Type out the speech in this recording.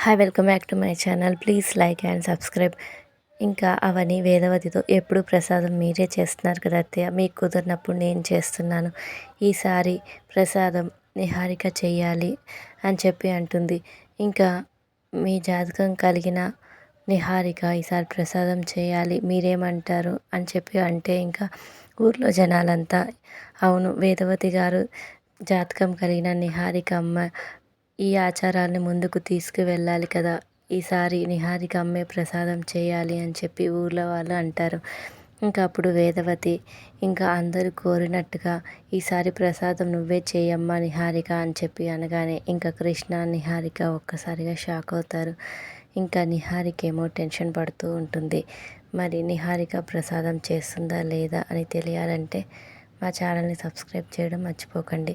Hi welcome back to my channel please like and subscribe ఇంకా అవని వేదవతితో ఎప్పుడు ప్రసాదం మీరే చేస్తున్నారు కదా అత్తయ్య? మీకు కుదిరినప్పుడు నేను చేస్తున్నాను. ఈసారి ప్రసాదం నిహారిక చేయాలి అని చెప్పి అంటుంది. ఇంకా మీ జాతకం కలిగిన నిహారిక ఈసారి ప్రసాదం చేయాలి మీరేమంటారు అని చెప్పి అంటే ఇంకా ఊర్లో జనాలంతా అవును వేదవతి గారు జాతకం కలిగిన నిహారిక అమ్మ ఈ ఆచారాన్ని ముందుకు తీసుకువెళ్ళాలి కదా. ఈసారి నిహారిక అమ్మే ప్రసాదం చేయాలి అని చెప్పి ఊర్లో వాళ్ళు అంటారు. ఇంకా అప్పుడు వేదవతి ఇంకా అందరూ కోరినట్టుగా ఈసారి ప్రసాదం నువ్వే చేయమ్మా నిహారిక అని చెప్పి అనగానే ఇంకా కృష్ణ నిహారిక ఒక్కసారిగా షాక్ అవుతారు. ఇంకా నిహారిక ఏమో టెన్షన్ పడుతూ ఉంటుంది. మరి నిహారిక ప్రసాదం చేస్తుందా లేదా అని తెలియాలంటే మా ఛానల్ని సబ్స్క్రైబ్ చేయడం మర్చిపోకండి.